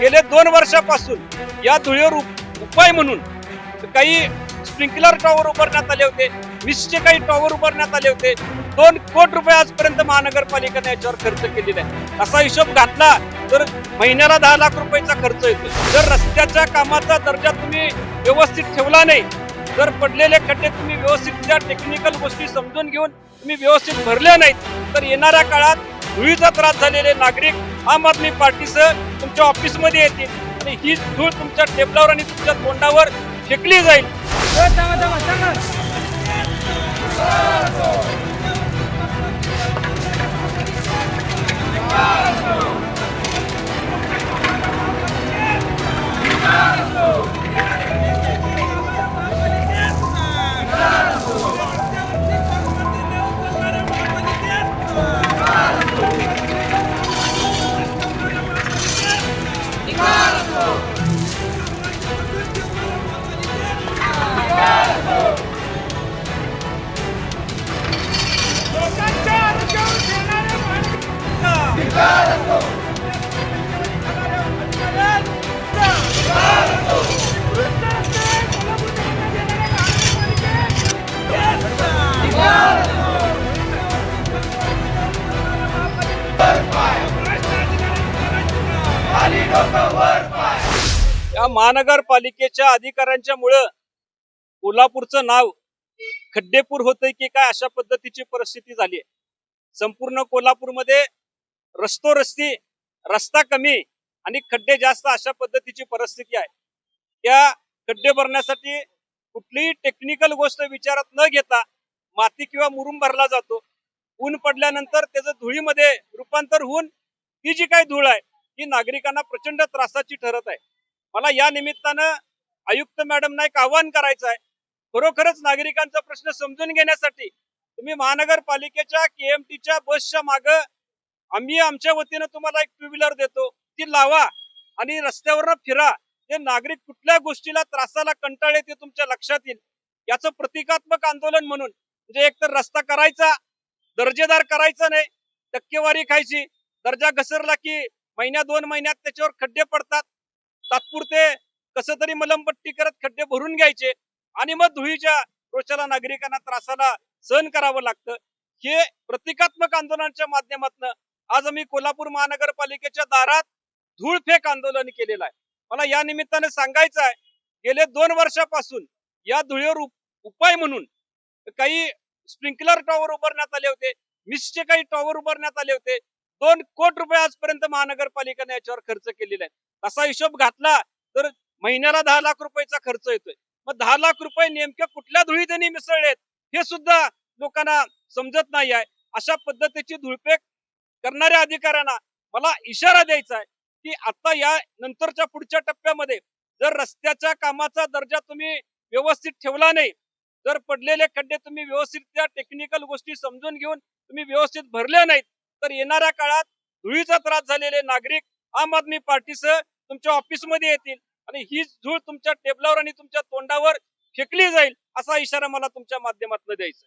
गेले दोन वर्षापासून या धुळीवर उप- उपाय म्हणून काही स्प्रिंकलर टॉवर उभारण्यात आले होते वीसचे काही टॉवर उभारण्यात आले होते. दोन कोट रुपये आजपर्यंत महानगरपालिकेने याच्यावर खर्च केलेला आहे असा हिशोब घातला तर महिन्याला दहा लाख रुपयाचा खर्च येतो. जर रस्त्याच्या कामाचा दर्जा तुम्ही व्यवस्थित ठेवला नाही जर पडलेले खड्डे तुम्ही व्यवस्थित त्या टेक्निकल गोष्टी समजून घेऊन तुम्ही व्यवस्थित भरले नाहीत तर येणाऱ्या काळात धुळीचा त्रास झालेले नागरिक आम आदमी पार्टीसह तुमच्या ऑफिसमध्ये येतील. आणि ही धूळ तुमच्या टेबलावर आणि तुमच्या तोंडावर फेकली जाईल. या महानगरपालिकेच्या अधिकाऱ्यांच्या मुळे कोल्हापूरचं नाव खड्डेपूर होतंय की काय अशा पद्धतीची परिस्थिती झाली आहे संपूर्ण कोल्हापूरमध्ये रस्तो रस्ती रस्ता कमी आणि खड्डे जास्त अशा पद्धतीची परिस्थिती आहे. या खड्डे भरण्यासाठी कुठलीही टेक्निकल गोष्ट विचारात न घेता माती किंवा मुरुम भरला जातो. ऊन पडल्यानंतर त्याचं धुळीमध्ये रूपांतर होऊन ती जी काही धूळ आहे ही नागरिकांना प्रचंड त्रासाची ठरत आहे. मला या निमित्तानं आयुक्त मॅडमना एक आवाहन करायचं आहे. खरोखरच नागरिकांचा प्रश्न समजून घेण्यासाठी तुम्ही महानगरपालिकेच्या केएमटीच्या बसच्या माग आम्ही आमच्या वतीनं तुम्हाला एक टू व्हीलर देतो. ती लावा आणि रस्त्यावर फिरा. ते नागरिक कुठल्या गोष्टीला त्रासाला कंटाळे ते तुमच्या लक्षात येईल. याचं प्रतिकात्मक आंदोलन म्हणून म्हणजे एकतर रस्ता करायचा दर्जेदार करायचा नाही टक्केवारी खायची दर्जा घसरला की महिन्या दोन महिन्यात त्याच्यावर खड्डे पडतात. तात्पुरते कसं तरी मलमपट्टी करत खड्डे भरून घ्यायचे आणि मग धुळीच्या रोषाला नागरिकांना त्रासाला सहन करावं लागतं. हे प्रतिकात्मक आंदोलनाच्या माध्यमातून आज आम्ही कोल्हापूर महानगरपालिकेच्या दारात धूळफेक आंदोलन केलेलं आहे. मला या निमित्ताने सांगायचं आहे गेले दोन वर्षापासून या धुळीवर उपाय म्हणून काही स्प्रिंकलर टॉवर उभारण्यात आले होते मिसचे काही टॉवर उभारण्यात आले होते. दोन कोटी रुपये आजपर्यंत महानगरपालिकेने याच्यावर खर्च केलेला आहे असा हिशोब घातला तर महिन्याला दहा लाख रुपयाचा खर्च येतोय. मग दहा लाख रुपये नेमक्या कुठल्या धुळी त्यांनी मिसळलेत हे सुद्धा लोकांना समजत नाही आहे. अशा पद्धतीची धुळपेक करणाऱ्या अधिकाऱ्यांना मला इशारा द्यायचा आहे की आता या नंतरच्या पुढच्या टप्प्यामध्ये जर रस्त्याच्या कामाचा दर्जा तुम्ही व्यवस्थित ठेवला नाही जर पडलेले खड्डे तुम्ही व्यवस्थित त्या टेक्निकल गोष्टी समजून घेऊन तुम्ही व्यवस्थित भरले नाहीत तर येणाऱ्या काळात धुळीचा त्रास झालेले नागरिक आम आदमी पार्टीचं तुमच्या ऑफिसमध्ये येतील आणि ही धूळ तुमच्या टेबलावर आणि तुमच्या तोंडावर फेकली जाईल असा इशारा मला तुमच्या माध्यमातून द्यायचा